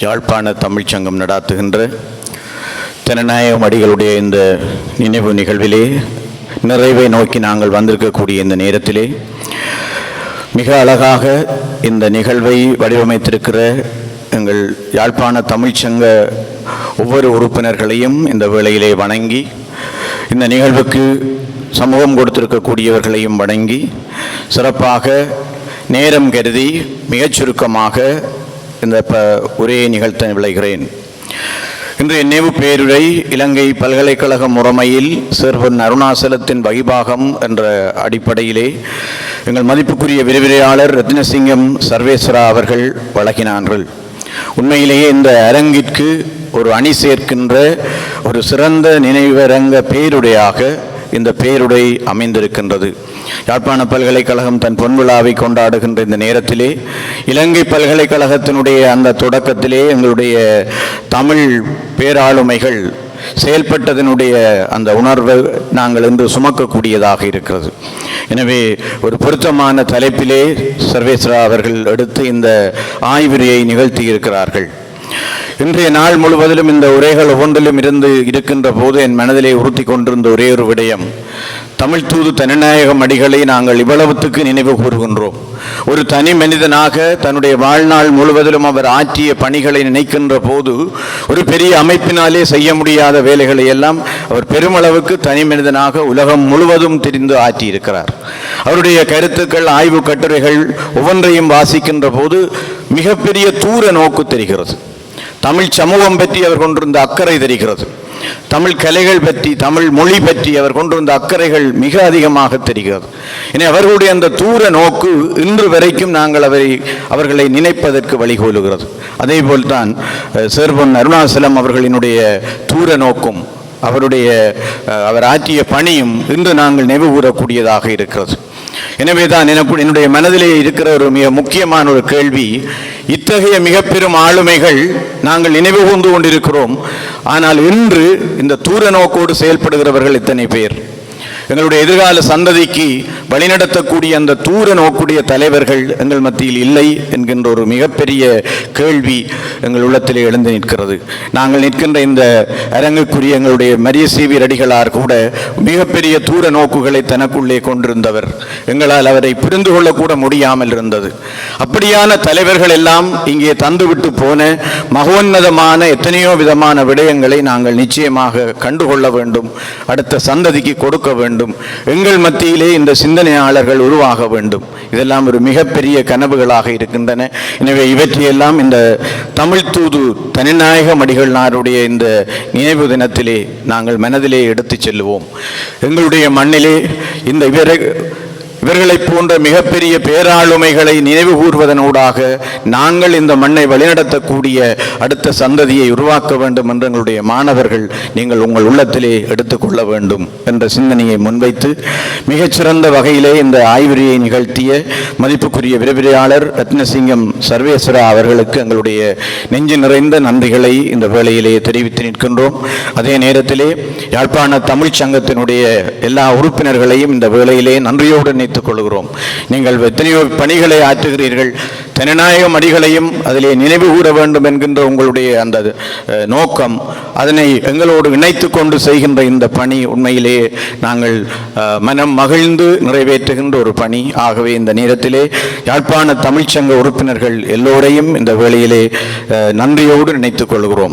யாழ்ப்பாண தமிழ்ச்சங்கம் நடாத்துகின்ற ஜனநாயக அடிகளுடைய இந்த நினைவு நிகழ்விலே நிறைவை நோக்கி நாங்கள் வந்திருக்கக்கூடிய இந்த நேரத்திலே மிக அழகாக இந்த நிகழ்வை வடிவமைத்திருக்கிற எங்கள் யாழ்ப்பாண தமிழ்ச்சங்க ஒவ்வொரு உறுப்பினர்களையும் இந்த வேளையிலே வணங்கி இந்த நிகழ்வுக்கு சமூகம் கொடுத்திருக்கக்கூடியவர்களையும் வணங்கி சிறப்பாக நேரம் கருதி மிகச் சுருக்கமாக இந்த ப உரையை நிகழ்த்த விளைகிறேன். இன்றைய நினைவு பேருரை இலங்கை பல்கலைக்கழக முறைமையில் சிறுவன் அருணாசலத்தின் வகிபாகம் என்ற அடிப்படையிலே எங்கள் மதிப்புக்குரிய விரிவுரையாளர் ரத்னசிங்கம் சர்வேஸ்வரா அவர்கள் வழங்கினார்கள். உண்மையிலேயே இந்த அரங்கிற்கு ஒரு அணி சேர்க்கின்ற ஒரு சிறந்த நினைவரங்க பேருடையாக இந்த பேருடை அமைந்திருக்கின்றது. யாழ்ப்பாண பல்கலைக்கழகம் தன் பொன்விழாவை கொண்டாடுகின்ற இந்த நேரத்திலே இலங்கை பல்கலைக்கழகத்தினுடைய அந்த தொடக்கத்திலே எங்களுடைய தமிழ் பேராளுமைகள் செயல்பட்டதனுடைய அந்த உணர்வை நாங்கள் இன்று சுமக்கக்கூடியதாக இருக்கிறது. எனவே ஒரு பொருத்தமான தலைப்பிலே சர்வேஸ்வரா அவர்கள் எடுத்து இந்த ஆய்வுரையை நிகழ்த்தி இருக்கிறார்கள். இன்றைய நாள் முழுவதிலும் இந்த உரைகள் ஒவ்வொன்றிலும் இருந்து இருக்கின்ற போது என் மனதிலே உறுத்தி கொண்டிருந்த ஒரே ஒரு விடயம். தமிழ் தூது தனிநாயகம் அடிகளை நாங்கள் இவ்வளவுத்துக்கு நினைவு கூறுகின்றோம். ஒரு தனி மனிதனாக தன்னுடைய வாழ்நாள் முழுவதிலும் அவர் ஆற்றிய பணிகளை நினைக்கின்ற போது ஒரு பெரிய அமைப்பினாலே செய்ய முடியாத வேலைகளை எல்லாம் அவர் பெருமளவுக்கு தனி மனிதனாக உலகம் முழுவதும் தெரிந்து ஆற்றியிருக்கிறார். அவருடைய கருத்துக்கள் ஆய்வு கட்டுரைகள் ஒவ்வொன்றையும் வாசிக்கின்ற போது மிகப்பெரிய தூர நோக்கு தெரிகிறது. தமிழ் சமூகம் பற்றி அவர் கொண்டிருந்த அக்கறை தெரிகிறது. தமிழ் கலைகள் பற்றி தமிழ் மொழி பற்றி அவர் கொண்டிருந்த அக்கறைகள் மிக அதிகமாக தெரிகிறது. எனவே அவர்களுடைய அந்த தூர நோக்கு இன்று வரைக்கும் நாங்கள் அவரை அவர்களை நினைப்பதற்கு வழிகோலுகிறது. அதே போல்தான் அஹ், சேர்பொன் அருணாசலம் அவர்களினுடைய தூர நோக்கும் அவருடைய அவர் ஆற்றிய பணியும் இன்று நாங்கள் நினைவு கூறக்கூடியதாக இருக்கிறது. எனவே தான் எனக்கு என்னுடைய மனதிலே இருக்கிற ஒரு மிக முக்கியமான ஒரு கேள்வி. இத்தகைய மிக பெரும் ஆளுமைகள் நாங்கள் நினைவு கூர்ந்து கொண்டிருக்கிறோம். ஆனால் இன்று இந்த தூர நோக்கோடு செயல்படுகிறவர்கள் இத்தனை பேர். எங்களுடைய எதிர்கால சந்ததிக்கு வழிநடத்தக்கூடிய அந்த தூர நோக்குடைய தலைவர்கள் எங்கள் மத்தியில் இல்லை என்கின்ற ஒரு மிகப்பெரிய கேள்வி எங்கள் உள்ளத்திலே எழுந்து நிற்கிறது. நாங்கள் நிற்கின்ற இந்த அரங்குக்குரிய எங்களுடைய மரிய சீவி அடிகளார் கூட மிகப்பெரிய தூர நோக்குகளை தனக்குள்ளே கொண்டிருந்தவர். எங்களால் அவரை புரிந்து கொள்ளக்கூட முடியாமல் இருந்தது. அப்படியான தலைவர்கள் எல்லாம் இங்கே தந்துவிட்டு போன மகோன்னதமான எத்தனையோ விதமான விடயங்களை நாங்கள் நிச்சயமாக கண்டுகொள்ள வேண்டும். அடுத்த சந்ததிக்கு கொடுக்க வேண்டும். எங்கள் மத்தியிலே இந்த சிந்தனையாளர்கள் உருவாக வேண்டும். இதெல்லாம் ஒரு மிகப்பெரிய கனவுகளாக இருக்கின்றன. எனவே இவற்றையெல்லாம் இந்த தமிழ் தூது தனிநாயக மடிகள்னாருடைய இந்த நினைவு தினத்திலே நாங்கள் மனதிலே எடுத்துச் செல்லுவோம் எங்களுடைய மண்ணிலே இந்த இவரை இவர்களைப் போன்ற மிகப்பெரிய பேராளுமைகளை நினைவு கூர்வதனூடாக நாங்கள் இந்த மண்ணை வழிநடத்தக்கூடிய அடுத்த சந்ததியை உருவாக்க வேண்டும் என்று எங்களுடைய மாணவர்கள் நீங்கள் உங்கள் உள்ளத்திலே எடுத்துக்கொள்ள வேண்டும் என்ற சிந்தனையை முன்வைத்து மிகச்சிறந்த வகையிலே இந்த ஆய்வுரையை நிகழ்த்திய மதிப்புக்குரிய விரைவிரையாளர் ரத்னசிங்கம் சர்வேஸ்வரா அவர்களுக்கு எங்களுடைய நெஞ்சு நிறைந்த நன்றிகளை இந்த வேளையிலே தெரிவித்து நிற்கின்றோம். அதே நேரத்திலே யாழ்ப்பாண தமிழ்ச் சங்கத்தினுடைய எல்லா உறுப்பினர்களையும் இந்த வேளையிலே நன்றியோடு நினைத்துக் கொள்கிறோம் நீங்கள் எத்தனையோ பணிகளை ஆற்றுகிறீர்கள். தனநாயக அடிகளையும் அதிலே நினைவு கூற வேண்டும் என்கின்ற உங்களுடைய அந்த நோக்கம். அதனை எங்களோடு இணைத்து கொண்டு செய்கின்ற இந்த பணி உண்மையிலேயே நாங்கள் மனம் மகிழ்ந்து நிறைவேற்றுகின்ற ஒரு பணி. ஆகவே இந்த நேரத்திலே யாழ்ப்பாண தமிழ்ச்சங்க உறுப்பினர்கள் எல்லோரையும் இந்த வேளையிலே நன்றியோடு நினைத்துக் கொள்கிறோம்